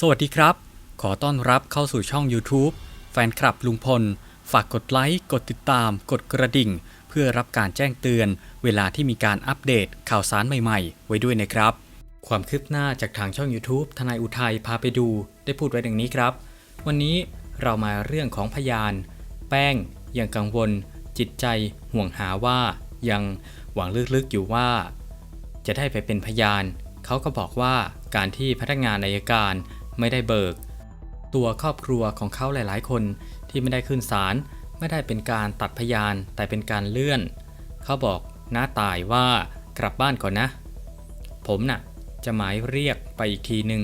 สวัสดีครับ ขอต้อนรับเข้าสู่ช่อง YouTube แฟนคลับลุงพล ฝากกดไลค์ กดติดตาม กดกระดิ่ง เพื่อรับการแจ้งเตือน เวลาที่มีการอัปเดตข่าวสารใหม่ๆ ไว้ด้วยนะครับ ความคืบหน้าจากทางช่อง YouTube ทนายอุทัยพาไปดู ได้พูดไว้ดังนี้ครับ วันนี้เรามาเรื่องของพยาน แป้ง ยังกังวล จิตใจ ห่วงหาว่า ยังหวังลึกๆอยู่ว่า จะได้ไปเป็นพยาน เขาก็บอกว่าการที่พนักงานอายการ ไม่ได้เบิก ตัวครอบครัวของเขาหลาย ๆ คนที่ไม่ได้ขึ้นศาลไม่ได้เป็นการตัดพยานแต่เป็นการเลื่อน เขาบอกน้าตายว่ากลับบ้านก่อนนะ ผมน่ะ จะหมายเรียกไปอีกทีหนึ่ง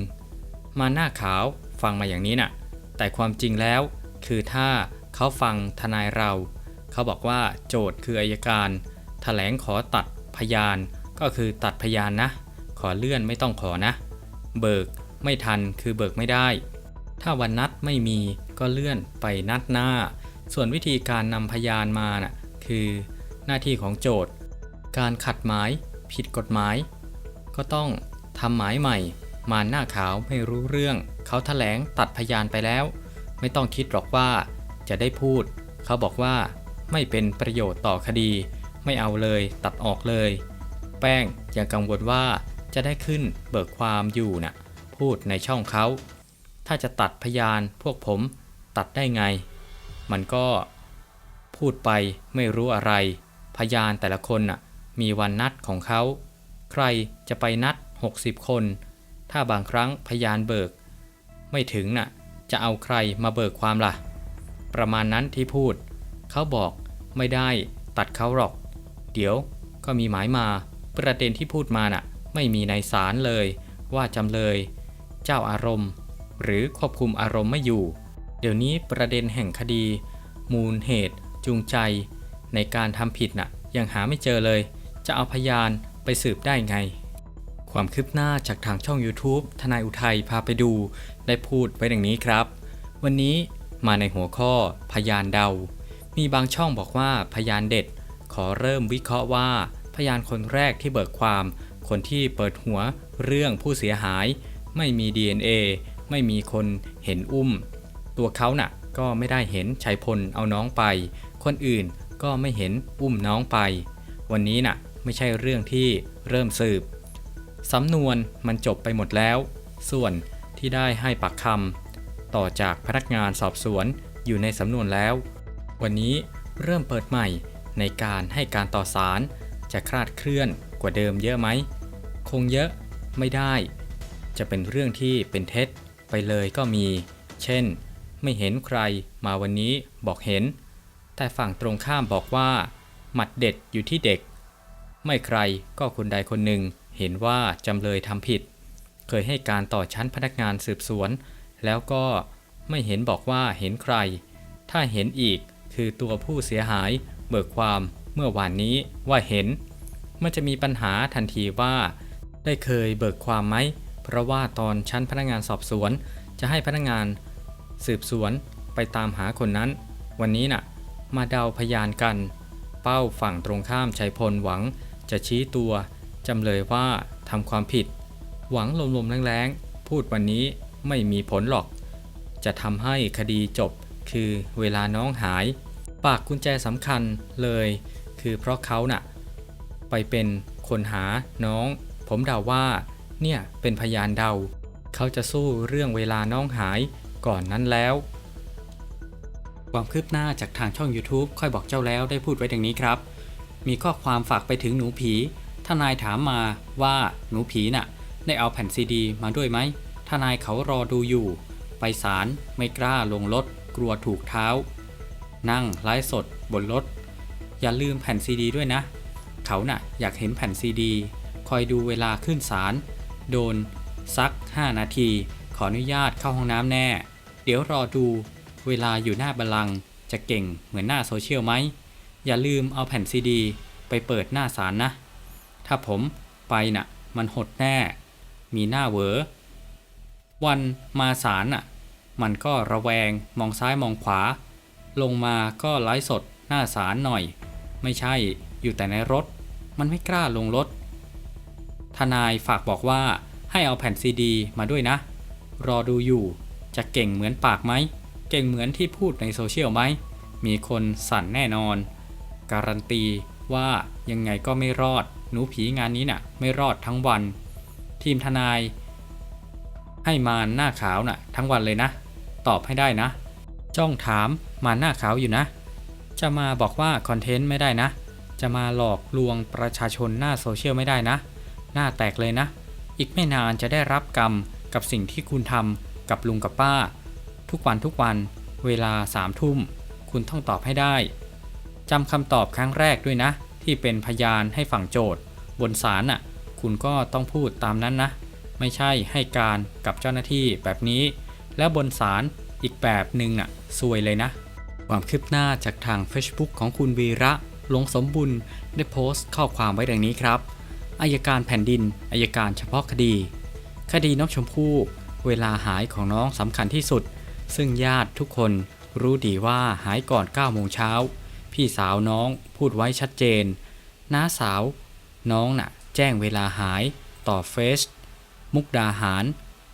มาหน้าขาวฟังมาอย่างนี้น่ะ แต่ความจริงแล้ว คือถ้าเขาฟังทนายเรา เขาบอกว่าโจทย์คืออายการแถลงขอตัดพยาน ก็คือตัดพยานนะ ขอเลื่อนไม่ต้องขอนะ เบิก ไม่ทันคือเบิกไม่ได้ ถ้าวันนัดไม่มีก็เลื่อนไปนัดหน้า ส่วนวิธีการนำพยานมาน่ะคือหน้าที่ของโจทย์ การขัดหมาย ผิดกฎหมาย ก็ต้องทำหมายใหม่ มาหน้าขาวไม่รู้เรื่อง เขาแถลงตัดพยานไปแล้ว ไม่ต้องคิดหรอกว่าจะได้พูด เขาบอกว่าไม่เป็นประโยชน์ต่อคดี ไม่เอาเลยตัดออกเลย แป้งยังกังวลว่าจะได้ขึ้นเบิกความอยู่น่ะ พูดในช่องเขา ถ้าจะตัดพยานพวกผมตัดได้ไง มันก็พูดไปไม่รู้อะไร พยานแต่ละคนน่ะมีวันนัดของเขา ใครจะไปนัด 60 คน ถ้าบางครั้งพยานเบิก ไม่ถึงน่ะจะเอาใครมาเบิกความล่ะ ประมาณนั้นที่พูด เขาบอกไม่ได้ตัดเขาหรอก เดี๋ยวก็มีหมายมา ประเด็นที่พูดมาน่ะ ไม่มีในศาลเลย ว่าจำเลย เจ้าอารมณ์ หรือควบคุมอารมณ์ไม่อยู่ เดี๋ยวนี้ประเด็นแห่งคดี มูลเหตุ จูงใจ ในการทำผิดน่ะยังหาไม่เจอเลย จะเอาพยานไปสืบได้ไง ความคืบหน้าจากทางช่อง YouTube ทนายอุทัยพาไปดูได้พูดไว้ดังนี้ครับ วันนี้มาในหัวข้อพยานเดา มีบางช่องบอกว่าพยานเด็ด ขอเริ่มวิเคราะห์ว่า พยานคนแรกที่เบิกความ คนที่เปิดหัวเรื่องผู้เสียหาย ไม่มี DNA ไม่มีคนเห็นอุ้ม ตัวเขาน่ะก็ไม่ได้เห็นชัยพลเอาน้องไป คนอื่นก็ไม่เห็นอุ้มน้องไป วันนี้น่ะไม่ใช่เรื่องที่เริ่มสืบสำนวนมันจบไปหมดแล้ว ส่วนที่ได้ให้ปากคำต่อจากพนักงานสอบสวนอยู่ในสำนวนแล้ว วันนี้เริ่มเปิดใหม่ในการให้การต่อสารจะคลาดเคลื่อนกว่าเดิมเยอะไหม คงเยอะไม่ได้ จะเป็นเรื่องที่เป็นเท็จไปเลยก็มี เช่น ไม่เห็นใครมาวันนี้บอกเห็น แต่ฝั่งตรงข้ามบอกว่า หมัดเด็ดอยู่ที่เด็ก ไม่ใครก็คนใดคนหนึ่งเห็นว่าจำเลยทำผิด เคยให้การต่อชั้นพนักงานสืบสวน แล้วก็ไม่เห็นบอกว่าเห็นใคร ถ้าเห็นอีกคือตัวผู้เสียหายเบิกความเมื่อวานนี้ว่าเห็น มันจะมีปัญหาทันทีว่า ได้เคยเบิกความไหม เพราะว่าตอนชั้นพนักงานสอบสวน จะให้พนักงานสืบสวนไปตามหาคนนั้น วันนี้น่ะ มาเดาพยานกัน เป้าฝั่งตรงข้ามชัยพลหวังจะชี้ตัวจำเลยว่าทำความผิด หวังลมๆแรงๆ พูดวันนี้ไม่มีผลหรอก จะทำให้คดีจบคือเวลาน้องหาย ปากกุญแจสำคัญเลย คือเพราะเขาน่ะ ไปเป็นคนหาน้อง ผมเดาว่า เนี่ย เป็นพยานเดา เขาจะสู้เรื่องเวลาน้องหายก่อนนั้นแล้ว ความคืบหน้าจากทางช่อง YouTube ค่อยบอกเจ้าแล้วได้พูดไว้ดังนี้ครับ มีข้อความฝากไปถึงหนูผีทนายถามมาว่าหนูผีน่ะ ได้เอาแผ่นซีดีมาด้วยไหมทนายเขารอดูอยู่ ไปศาลไม่กล้าลงรถกลัวถูกเท้า นั่งไลฟ์สดบนรถ อย่าลืมแผ่นซีดีด้วยนะ เขาน่ะอยากเห็นแผ่นซีดี คอยดูเวลาขึ้นศาล โดนซัก 5 นาที ขออนุญาตเข้าห้องน้ำแน่ เดี๋ยวรอดูเวลาอยู่หน้าบัลลังจะเก่งเหมือนหน้าโซเชียลไหม อย่าลืมเอาแผ่นซีดี ไปเปิดหน้าศาลนะ ถ้าผมไปน่ะ มันหดแน่ มีหน้าเหวอวันมาศาลน่ะ มันก็ระแวงมองซ้ายมองขวา ลงมาก็ไลฟ์สดหน้าศาลหน่อย ไม่ใช่อยู่แต่ในรถ มันไม่กล้าลงรถ ทนายฝากบอกว่าให้เอาแผ่นซีดีมาด้วยนะ รอดูอยู่ จะเก่งเหมือนปากไหม เก่งเหมือนที่พูดในโซเชียลไหม มีคนสั่นแน่นอน การันตีว่ายังไงก็ไม่รอด หนูผีงานนี้น่ะ ไม่รอดทั้งวัน ทีมทนาย ให้มารหน้าขาวน่ะ ทั้งวันเลยนะ ตอบให้ได้นะ จ้องถามมารหน้าขาวอยู่นะ จะมาบอกว่าคอนเทนต์ไม่ได้นะ จะมาหลอกลวงประชาชนหน้าโซเชียลไม่ได้นะ หน้าแตกเลยนะ อีกไม่นานจะได้รับกรรมกับสิ่งที่คุณทำกับลุงกับป้า ทุกวันทุกวัน เวลาสามทุ่ม คุณต้องตอบให้ได้จำคำตอบครั้งแรกด้วยนะ ที่เป็นพยานให้ฝั่งโจทย์บนศาลน่ะ คุณก็ต้องพูดตามนั้นนะ ไม่ใช่ให้การกับเจ้าหน้าที่แบบนี้ แล้วบนศาลอีกแบบหนึ่งน่ะซวยเลยนะ ความคืบหน้าจากทาง Facebook ของคุณวีระหลงสมบุญได้โพสต์ข้อความไว้ดังนี้ครับ อายการแผ่นดินอายการเฉพาะคดี คดีน้องชมพู่ เวลาหายของน้องสำคัญที่สุด ซึ่งญาติทุกคนรู้ดีว่าหายก่อน9โมงเช้า พี่สาวน้องพูดไว้ชัดเจน น้าสาว น้องน่ะ แจ้งเวลาหาย ต่อเฟซมุกดาหาร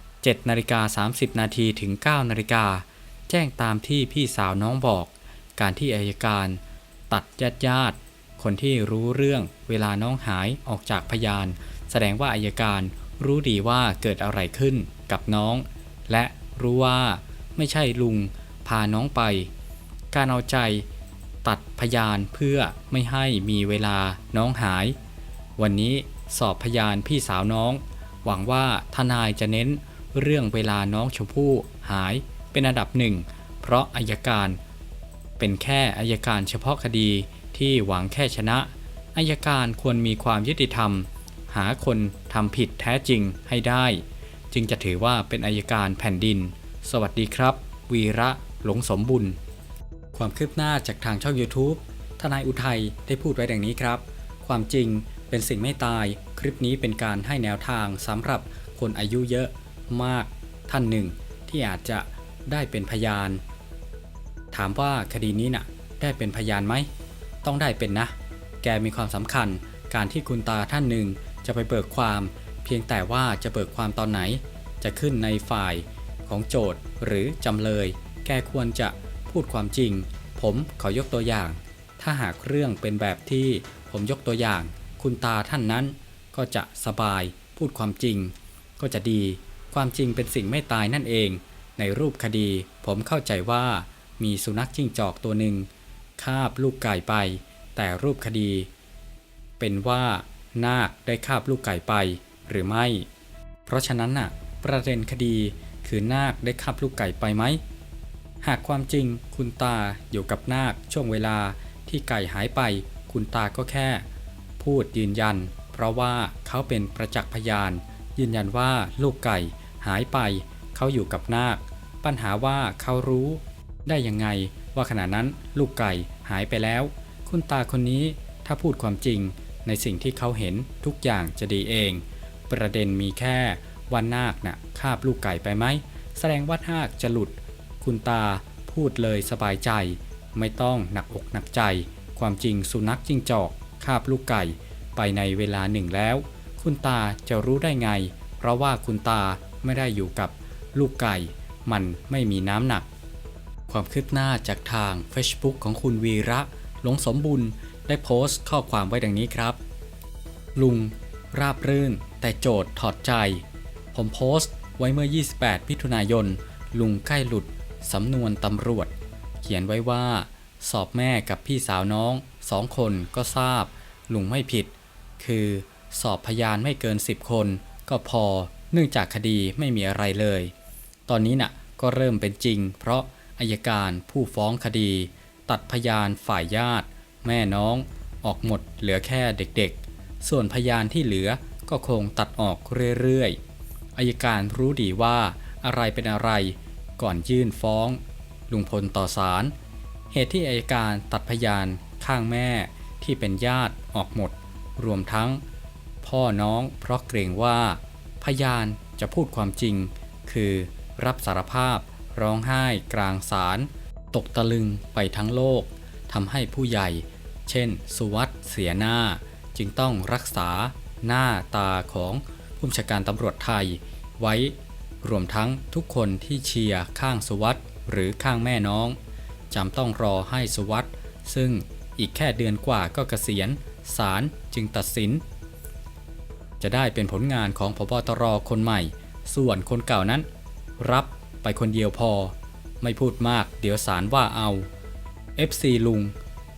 7นาฬิกา30 นาทีถึง9นาฬิกาแจ้งตามที่พี่สาวน้องบอก การที่อายการ ตัดญาติญาติ คนที่รู้เรื่องเวลาน้องหายออกจากพยาน แสดงว่าอายการรู้ดีว่าเกิดอะไรขึ้นกับน้อง และรู้ว่าไม่ใช่ลุงพาน้องไป การเอาใจตัดพยานเพื่อไม่ให้มีเวลาน้องหาย วันนี้สอบพยานพี่สาวน้อง หวังว่าทนายจะเน้นเรื่องเวลาน้องชมพู่หายเป็นอันดับหนึ่ง เพราะอายการ เป็นแค่อายการเฉพาะคดี ที่หวังแค่ชนะอายการควรมีความยุติธรรม หาคนทำผิดแท้จริงให้ได้ จึงจะถือว่าเป็นอายการแผ่นดิน สวัสดีครับ วีระหลงสมบุญ ความคืบหน้าจากทางช่อง YouTube ทนายอุทัยได้พูดไว้ดังนี้ครับ ความจริงเป็นสิ่งไม่ตาย คลิปนี้เป็นการให้แนวทางสำหรับคนอายุเยอะมากท่านหนึ่ง ที่อาจจะได้เป็นพยาน ถามว่าคดีนี้น่ะ ได้เป็นพยานไหม ต้องได้เป็นนะ แกมีความสำคัญ การที่คุณตาท่านหนึ่งจะไปเบิกความ เพียงแต่ว่าจะเบิกความตอนไหน จะขึ้นในฝ่ายของโจทย์หรือจำเลย แกควรจะพูดความจริง ผมขอยกตัวอย่าง ถ้าหากเรื่องเป็นแบบที่ผมยกตัวอย่าง คุณตาท่านนั้น ก็จะสบาย พูดความจริง ก็จะดี ความจริงเป็นสิ่งไม่ตายนั่นเอง ในรูปคดี ผมเข้าใจว่ามีสุนัขจิ้งจอกตัวหนึ่ง คาบลูกไก่ไป แต่รูปคดี เป็นว่านาคได้คาบลูกไก่ไปหรือไม่ เพราะฉะนั้นน่ะ ประเด็นคดีคือนาคได้คาบลูกไก่ไปไหม หากความจริงคุณตาอยู่กับนาคช่วงเวลาที่ไก่หายไป คุณตาก็แค่ พูดยืนยัน เพราะว่าเขาเป็นประจักษ์พยาน ยืนยันว่าลูกไก่หายไป เขาอยู่กับนาค ปัญหาว่าเขารู้ได้ยังไง ว่าขณะนั้นลูกไก่หายไปแล้ว คุณตาคนนี้ถ้าพูดความจริงในสิ่งที่เขาเห็นทุกอย่างจะดีเอง ประเด็นมีแค่ว่านาคน่ะคาบลูกไก่ไปไหม แสดงว่านาคจะหลุด คุณตาพูดเลยสบายใจ ไม่ต้องหนักอกหนักใจ ความจริงสุนัขจิ้งจอกคาบลูกไก่ไปในเวลาหนึ่งแล้ว คุณตาจะรู้ได้ไง เพราะว่าคุณตาไม่ได้อยู่กับลูกไก่ มันไม่มีน้ำหนัก ความคืบหน้าจากทาง Facebook ของคุณวีระ หลงสมบุญได้โพสต์ข้อความไว้ดังนี้ครับ ลุง ราบรื่น แต่โจทย์ถอดใจ ผมโพสต์ไว้เมื่อ 28มิถุนายน ลุงใกล้หลุด สำนวนตำรวจ เขียนไว้ว่า สอบแม่กับพี่สาวน้องสองคนก็ทราบ ลุงไม่ผิด คือสอบพยานไม่เกิน 10 คน ก็พอ เนื่องจากคดีไม่มีอะไรเลย ตอนนี้น่ะก็เริ่มเป็นจริง เพราะ อายการผู้ฟ้องคดี ตัดพยานฝ่ายญาติ แม่น้อง ออกหมดเหลือแค่เด็กๆ ส่วนพยานที่เหลือก็คงตัดออกเรื่อยๆอายการรู้ดีว่าอะไรเป็นอะไร ก่อนยื่นฟ้อง ลุงพลต่อศาลเหตุที่อายการตัดพยานข้างแม่ที่เป็นญาติออกหมด รวมทั้ง พ่อน้องเพราะเกรงว่า พยานจะพูดความจริง คือรับสารภาพ ร้องไห้กลางศาลตกตะลึงไปทั้งโลกทำให้ผู้ใหญ่ เช่น สุวัสด์เสียหน้า จึงต้องรักษาหน้าตาของผู้บัญชาการตำรวจไทย ไว้รวมทั้งทุกคนที่เชียร์ข้างสุวัสด์หรือข้างแม่น้องจำต้องรอให้สุวัสด์ซึ่งอีกแค่เดือนกว่าก็เกษียณศาลจึงตัดสิน จะได้เป็นผลงานของพบตรคนใหม่ ส่วนคนเก่านั้น รับ ไปคนเดียวพอ ไม่พูดมาก เดี๋ยวสารว่าเอา FC ลุง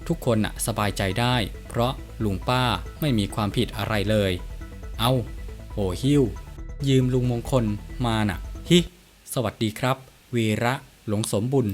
ทุกคนน่ะสบายใจได้ เพราะลุงป้าไม่มีความผิดอะไรเลย เอาโอหิวยืมลุงมงคลมาน่ะ ฮิ สวัสดีครับ วีระหลงสมบุญ